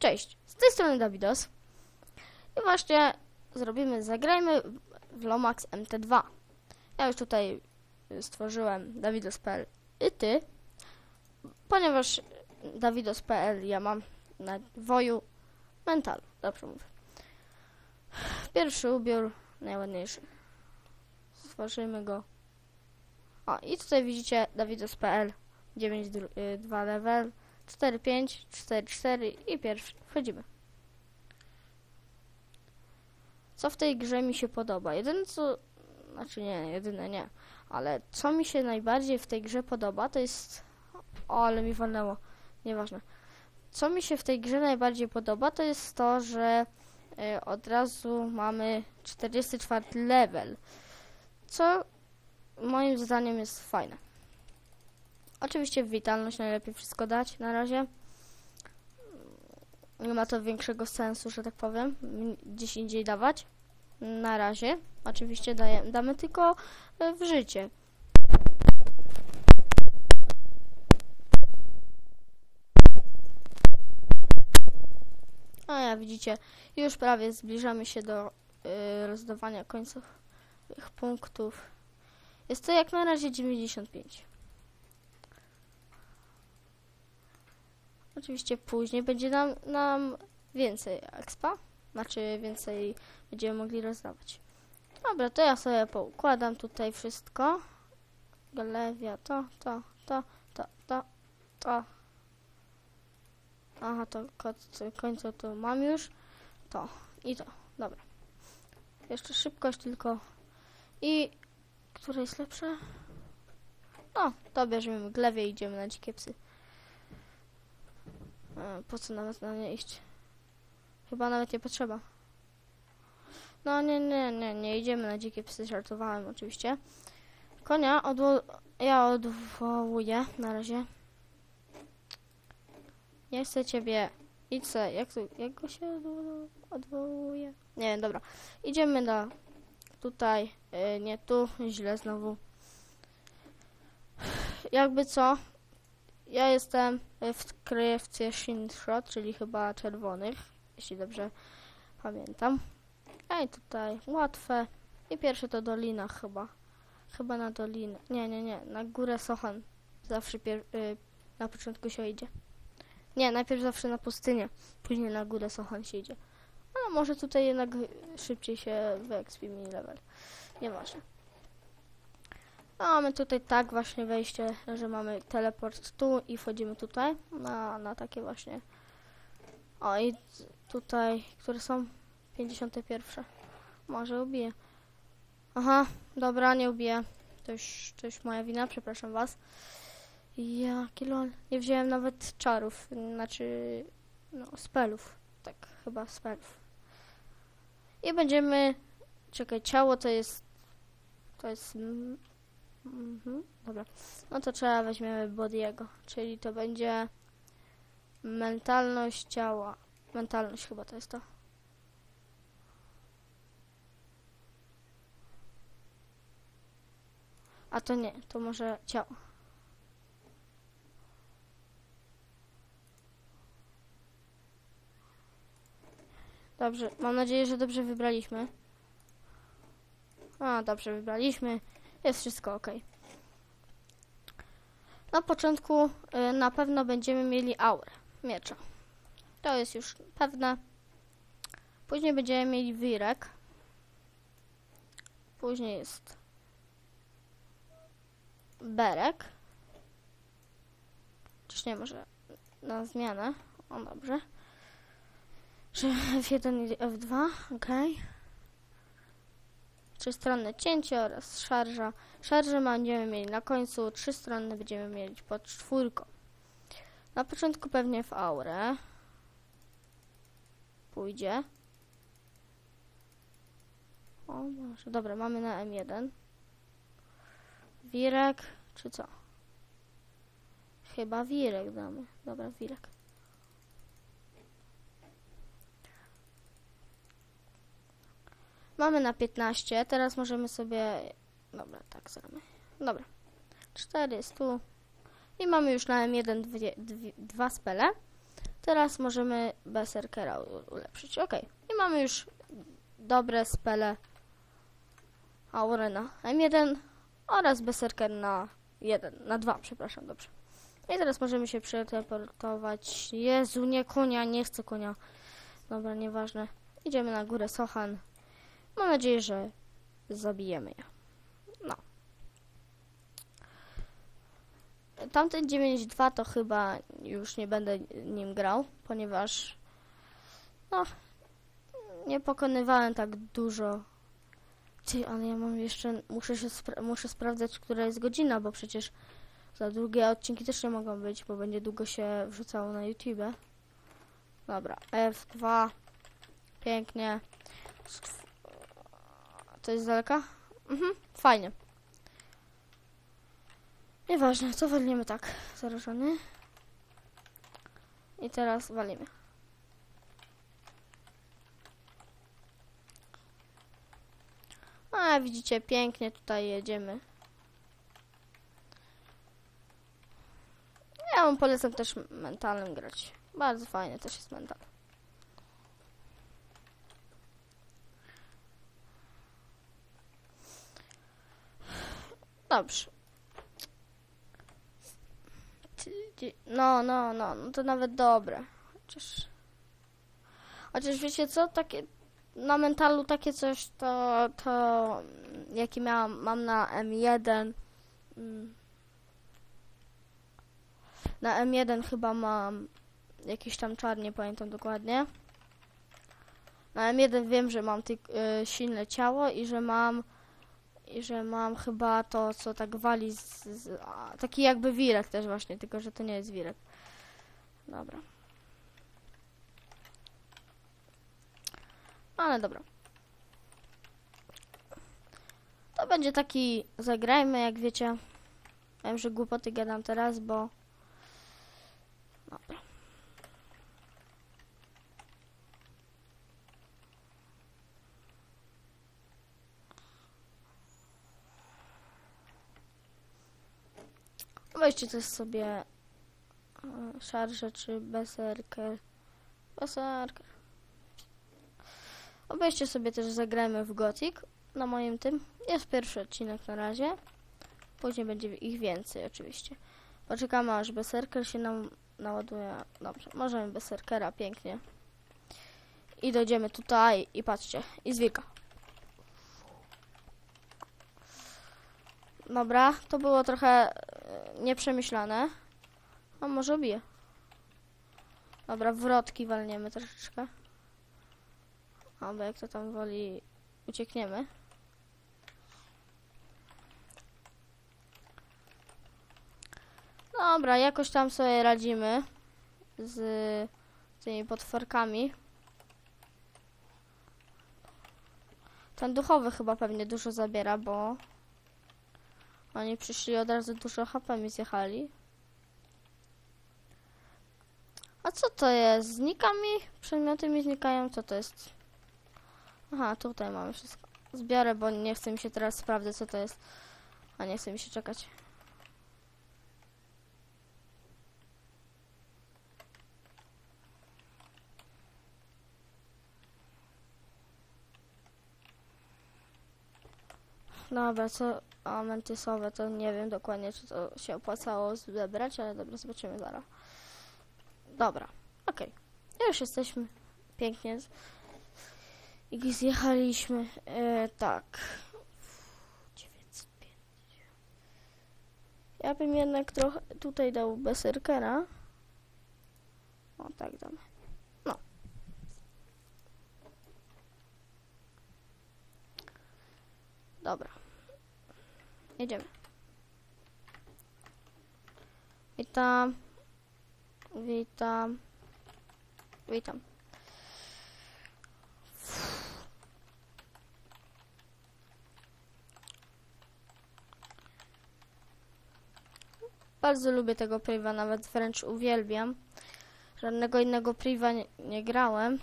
Cześć, z tej strony Dawidos. I właśnie zrobimy, zagrajmy w Lomax MT2. Ja już tutaj stworzyłem Dawidos.pl i ty, ponieważ Dawidos.pl ja mam na woju mentalu, dobrze mówię. Pierwszy ubiór, najładniejszy. Stworzymy go. O, i tutaj widzicie Dawidos.pl 9.2 level 4, 5, 4, 4 i pierwszy. Wchodzimy. Co w tej grze mi się podoba? Jedyne co... Znaczy nie, jedyne nie. Ale co mi się najbardziej w tej grze podoba, to jest... O, ale mi walnęło. Nieważne. Co mi się w tej grze najbardziej podoba, to jest to, że y, od razu mamy 44 level. Co moim zdaniem jest fajne. Oczywiście witalność najlepiej wszystko dać na razie. Nie ma to większego sensu, że tak powiem, gdzieś indziej dawać. Na razie. Oczywiście daje, damy tylko e, w życie. A ja widzicie, już prawie zbliżamy się do y, rozdawania końcowych punktów. Jest to jak na razie 95. Oczywiście później będzie nam, nam więcej expa, znaczy więcej będziemy mogli rozdawać. Dobra, to ja sobie poukładam tutaj wszystko. Galewia, to, to, to, to, to, to. Aha, to końcu to mam już. To i to. Dobra. Jeszcze szybkość tylko. I które jest lepsze? No, to bierzemy glewie i idziemy na dzikie psy. E, po co nawet na nie iść? Chyba nawet nie potrzeba. No nie, nie, nie, nie idziemy na dzikie psy, żartowałem oczywiście. Konia odwo ja odwołuję na razie. Nie chcę ciebie. Idź se, jak, to, jak go się odwo odwołuje? Nie, dobra. Idziemy do tutaj, yy, nie tu, źle znowu. Jakby co, ja jestem w kryjówce Shinshot, czyli chyba czerwonych, jeśli dobrze pamiętam. A i tutaj łatwe. I pierwsze to dolina chyba. Chyba na dolinę. Nie, nie, nie. Na górę Sohan. Zawsze y na początku się idzie. Nie, najpierw zawsze na pustynię. Później na górę Sohan się idzie. Ale może tutaj jednak szybciej się wyexpi mini level. Nieważne. Mamy tutaj tak właśnie wejście, że mamy teleport tu i wchodzimy tutaj na, na takie właśnie. O i tutaj, które są 51. Może ubiję. Aha, dobra, nie ubiję. To już, to już moja wina, przepraszam was. Jaki lol. Nie wziąłem nawet czarów, znaczy, no, spelów. Tak, chyba spelów. I będziemy, czekaj, ciało to jest, to jest Mhm, dobra. No to trzeba weźmiemy Bodiego, czyli to będzie mentalność ciała. Mentalność chyba to jest to. A to nie, to może ciało. Dobrze, mam nadzieję, że dobrze wybraliśmy. A, dobrze wybraliśmy. Jest wszystko ok. Na początku y, na pewno będziemy mieli aurę miecza. To jest już pewne. Później będziemy mieli wirek. Później jest berek. Czyż nie, może na zmianę. O, dobrze. Że F1 i F2, ok trzystronne cięcie oraz szarża. Szarże będziemy mieli na końcu, trzy strony będziemy mieli pod czwórką. Na początku pewnie w aurę pójdzie. O, może. Dobra, mamy na M1. Wirek, czy co? Chyba wirek damy. Dobra, wirek. Mamy na 15, teraz możemy sobie... Dobra, tak zrobimy. Dobra. 400. I mamy już na M1 dwie, dwa spele. Teraz możemy Berserkera ulepszyć. Ok. I mamy już dobre spele Aurena M1 oraz Berserker na 1, na 2, przepraszam, dobrze. I teraz możemy się przeteleportować. Jezu, nie konia, nie chcę konia. Dobra, nieważne. Idziemy na górę Sochan. Mam nadzieję, że zabijemy je. No. Tamten 9.2 to chyba już nie będę nim grał, ponieważ no nie pokonywałem tak dużo. Ty, ale ja mam jeszcze, muszę się spra- muszę sprawdzać, która jest godzina, bo przecież za długie odcinki też nie mogą być, bo będzie długo się wrzucało na YouTube. Dobra, F2. Pięknie. To jest daleka? Mhm, fajnie. Nieważne, to walimy tak. Zarażony. I teraz walimy. A, widzicie, pięknie tutaj jedziemy. Ja wam polecam też mentalnym grać. Bardzo fajnie też jest mental. Dobrze. Ty- ty- No, no, no, no to nawet dobre. Chociaż... Chociaż wiecie co, takie na mentalu takie coś to, to jaki miałam, mam na M1 mm, na M1 chyba mam jakiś tam czar, nie pamiętam dokładnie. Na M1 wiem, że mam tyk, y, silne ciało i że mam że mam chyba to, co tak wali z, z a, taki jakby wirek też właśnie, tylko że to nie jest wirek. Dobra. Ale dobra. To będzie taki zagrajmy, jak wiecie. Wiem, że głupoty gadam teraz, bo Dobra. Weźcie też sobie e, szarże czy beserker. Beserker. Obejście sobie też zagrajmy w Gothic na moim tym. Jest pierwszy odcinek na razie. Później będzie ich więcej oczywiście. Poczekamy aż Berserker się nam naładuje. Dobrze, możemy Berserkera, pięknie. I dojdziemy tutaj i patrzcie, i zwika. Dobra, to było trochę nieprzemyślane. A może bije. Dobra, wrotki walniemy troszeczkę. Albo jak to tam woli, uciekniemy. Dobra, jakoś tam sobie radzimy z tymi potworkami. Ten duchowy chyba pewnie dużo zabiera, bo oni przyszli od razu dużo HP mi zjechali. A co to jest? Znika mi? Przedmioty mi znikają? Co to jest? Aha, tutaj mamy wszystko. Zbiorę, bo nie chce mi się teraz sprawdzać, co to jest. A nie chce mi się czekać. Dobra, co amentysowe, to nie wiem dokładnie, czy to się opłacało zebrać, ale dobra, zobaczymy zaraz. Dobra, okej. Już jesteśmy. Pięknie. I zjechaliśmy. E, tak. 905. Ja bym jednak trochę tutaj dał beserkera. O, tak damy. No. Dobra. Jedziemy. Witam. Witam. Witam. Bardzo lubię tego priva, nawet wręcz uwielbiam. Żadnego innego priva nie, nie grałem,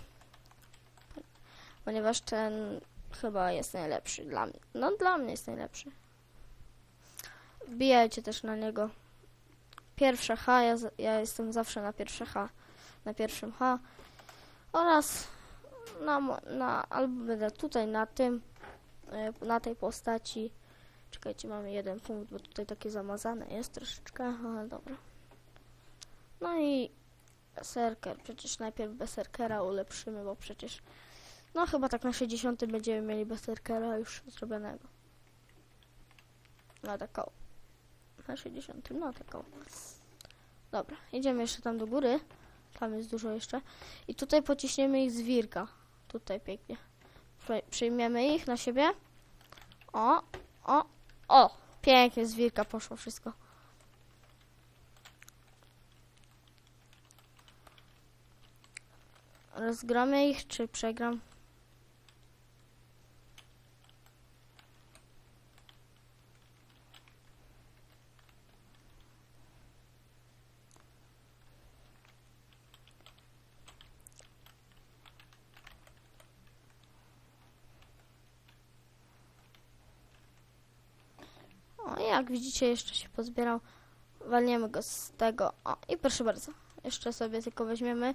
ponieważ ten chyba jest najlepszy dla mnie. No, dla mnie jest najlepszy. Wbijajcie też na niego. Pierwsze H, ja, ja jestem zawsze na pierwsze H. na pierwszym H oraz na, na albo będę tutaj na tym, e, na tej postaci. Czekajcie, mamy jeden punkt, bo tutaj takie zamazane jest troszeczkę, ale dobra. No i Berserker, przecież najpierw Berserkera ulepszymy, bo przecież no chyba tak na 60 będziemy mieli Berserkera już zrobionego. No taką. Na 60, no taką. Dobra, idziemy jeszcze tam do góry. Tam jest dużo jeszcze. I tutaj pociśniemy ich z wirka. Tutaj pięknie. Przyjmiemy ich na siebie. O, o, o! Pięknie z wirka poszło wszystko. Rozgramy ich, czy przegram? O, jak widzicie, jeszcze się pozbierał. Walniemy go z tego. O, i proszę bardzo. Jeszcze sobie tylko weźmiemy.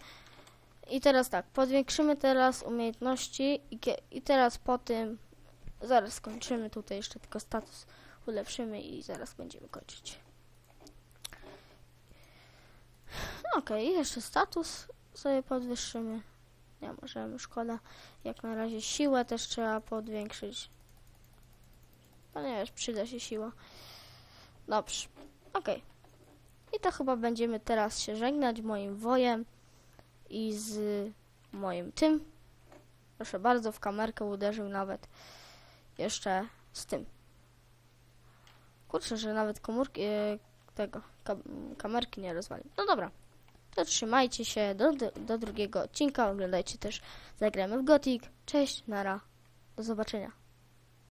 I teraz tak, podwiększymy teraz umiejętności i, i teraz po tym zaraz skończymy. Tutaj jeszcze tylko status ulepszymy i zaraz będziemy kończyć. Okej, jeszcze status sobie podwyższymy. Nie możemy, szkoda. Jak na razie siłę też trzeba podwiększyć. Ponieważ przyda się siła. Dobrze, okej. I to chyba będziemy teraz się żegnać moim wojem i z moim tym. Proszę bardzo, w kamerkę uderzył nawet jeszcze z tym. Kurczę, że nawet komórki e, tego kam- kamerki nie rozwalił. No dobra. To trzymajcie się do, do drugiego odcinka. Oglądajcie też Zagramy w Gothic. Cześć, nara. Do zobaczenia.